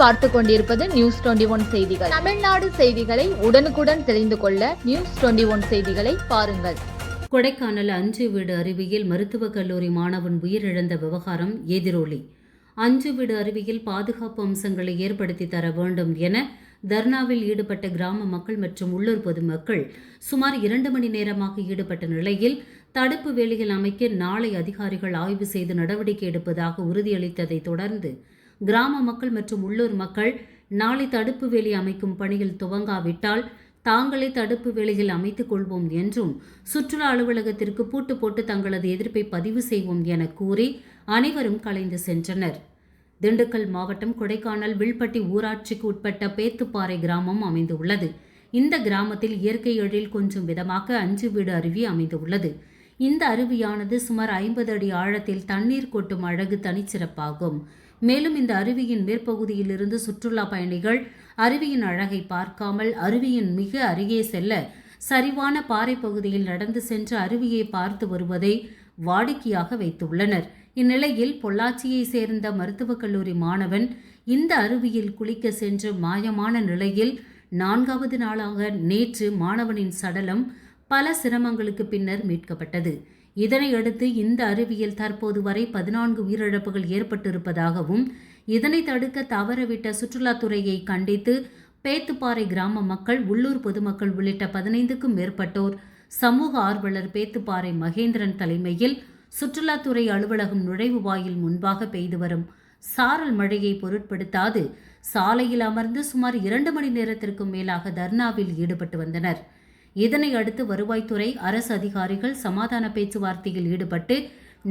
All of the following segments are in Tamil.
பார்த்து கொண்டிருப்பது நியூஸ் டுவெண்டி ஒன் செய்திகள். தமிழ்நாடு செய்திகளை உடனுக்குடன் தெரிந்து கொள்ள நியூஸ் டுவெண்டி ஒன் செய்திகளை பாருங்கள். கொடைக்கானல் அஞ்சு வீடு அருவியில் மருத்துவக் கல்லூரி மாணவன் உயிரிழந்த விவகாரம் எதிரொலி. அஞ்சு வீடு அருவியில் பாதுகாப்பு அம்சங்களை ஏற்படுத்தி தர வேண்டும் என தர்ணாவில் ஈடுபட்ட கிராம மக்கள் மற்றும் உள்ளூர் பொதுமக்கள் சுமார் இரண்டு மணி நேரமாக ஈடுபட்ட நிலையில் தடுப்பு வேலிகள் அமைக்க நாளை அதிகாரிகள் ஆய்வு செய்து நடவடிக்கை எடுப்பதாக உறுதியளித்ததை தொடர்ந்து கிராம மக்கள் மற்றும் உள்ளூர் மக்கள் நாளை தடுப்பு வேலி அமைக்கும் பணியில் துவங்காவிட்டால் தாங்களே தடுப்பு வேலையில் அமைத்துக் கொள்வோம் என்றும் சுற்றுலா அலுவலகத்திற்கு பூட்டு போட்டு தங்களது எதிர்ப்பை பதிவு செய்வோம் என கூறி அனைவரும் கலைந்து சென்றனர். திண்டுக்கல் மாவட்டம் கொடைக்கானல் வில்பட்டி ஊராட்சிக்கு உட்பட்ட பேத்துப்பாறை கிராமம் அமைந்துள்ளது. இந்த கிராமத்தில் இயற்கை எழில் கொஞ்சம் விதமாக அஞ்சு வீடு அருவி அமைந்துள்ளது. இந்த அருவியானது சுமார் ஐம்பது அடி ஆழத்தில் தண்ணீர் கொட்டும் அழகு தனிச்சிறப்பாகும். மேலும் இந்த அருவியின் மேற்பகுதியிலிருந்து சுற்றுலா பயணிகள் அருவியின் அழகை பார்க்காமல் அருவியின் மிக அருகே செல்ல சரிவான பாறை பகுதியில் நடந்து சென்று அருவியை பார்த்து வருவதை வாடிக்கையாக வைத்துள்ளனர். இந்நிலையில் பொள்ளாச்சியை சேர்ந்த மருத்துவக் கல்லூரி மாணவன் இந்த அருவியில் குளிக்க சென்று மாயமான நிலையில் நான்காவது நாளாக நேற்று மாணவனின் சடலம் பல சிரமங்களுக்கு பின்னர் மீட்கப்பட்டது. இதனையடுத்து இந்த அருவியில் தற்போது வரை பதினான்கு உயிரிழப்புகள் ஏற்பட்டிருப்பதாகவும் இதனை தடுக்க தவறவிட்ட சுற்றுலாத்துறையை கண்டித்து பேத்துப்பாறை கிராம மக்கள் உள்ளூர் பொதுமக்கள் உள்ளிட்ட பதினைந்துக்கும் மேற்பட்டோர் சமூக ஆர்வலர் பேத்துப்பாறை மகேந்திரன் தலைமையில் சுற்றுலாத்துறை அலுவலகம் நுழைவு வாயில் முன்பாக பெய்து வரும் சாரல் மழையை பொருட்படுத்தாது. சாலையில் அமர்ந்து சுமார் இரண்டு மணி நேரத்திற்கும் மேலாக தர்ணாவில் ஈடுபட்டு வந்தனர். இதனை அடுத்து வருவாய்த்துறை அரசு அதிகாரிகள் சமாதான பேச்சுவார்த்தையில் ஈடுபட்டு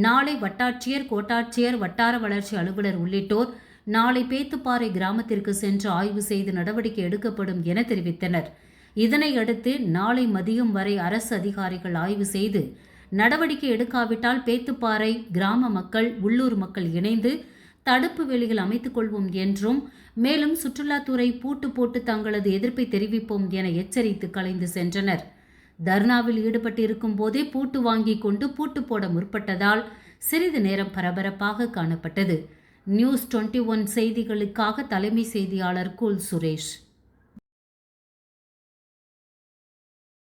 நாளை வட்டாட்சியர் கோட்டாட்சியர் வட்டார வளர்ச்சி அலுவலர் உள்ளிட்டோர் நாளை பேத்துப்பாறை கிராமத்திற்கு சென்று ஆய்வு செய்து நடவடிக்கை எடுக்கப்படும் என தெரிவித்தனர். இதனை அடுத்து நாளை மதியம் வரை அரசு அதிகாரிகள் ஆய்வு செய்து நடவடிக்கை எடுக்காவிட்டால் பேத்துப்பாறை கிராம மக்கள் உள்ளூர் மக்கள் இணைந்து தடுப்பு வேலிகள் அமைத்துக் கொள்வோம் என்றும் மேலும் சுற்றுலாத்துறை பூட்டு போட்டு தங்களது எதிர்ப்பை தெரிவிப்போம் என எச்சரித்து கலைந்து சென்றனர். தர்ணாவில் ஈடுபட்டிருக்கும் போதே பூட்டு வாங்கி கொண்டு பூட்டு போட முற்பட்டதால் சிறிது நேரம் பரபரப்பாக காணப்பட்டது. நியூஸ் டுவெண்ட்டி ஒன் செய்திகளுக்காக தலைமை செய்தியாளர் குல் சுரேஷ்.